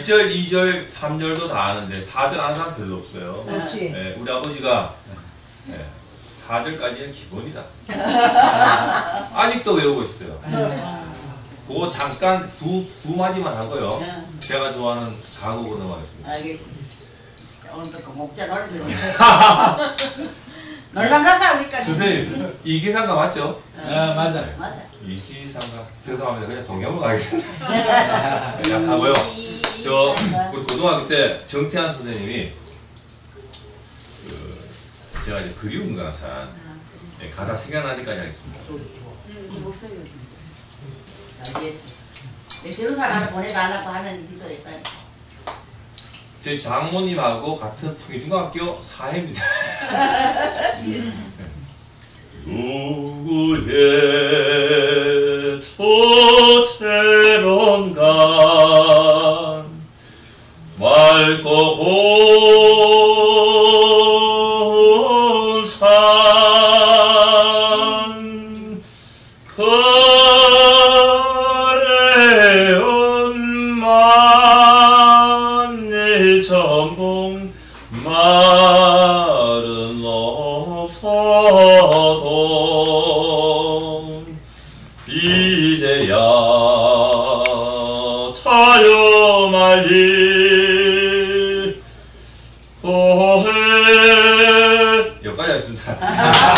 1절, 2절, 3절도 다 아는데 4절 아는 사람 별로 없어요. 없지. 네, 우리 아버지가 네, 4절까지는 기본이다. 아직도 외우고 있어요. 그거 잠깐 두, 두 마디만 하고요. 네. 제가 좋아하는 가곡으로 넘어가겠습니다. 알겠습니다. 자, 오늘도 그 목자 놀면 놀러 가자 우리까지. 선생님, 이기상가 맞죠? 아 맞아. 맞아. 이기상가. 죄송합니다. 그냥 동영으로 가겠습니다. 자, 하고요. 저, 우리 고등학교 때 정태환 선생님이 그, 제가 이제 그리운 가사, 네, 가사 생각나니까지 하겠습니다. 내 하나 보내달라고 하는 있다니까. 제 장모님하고 같은 풍기중학교 사회입니다. 누구의 맑고 고운 산 거래운 만내 전봉 말은 없어도 이제야 차요 말리 하겠습니다.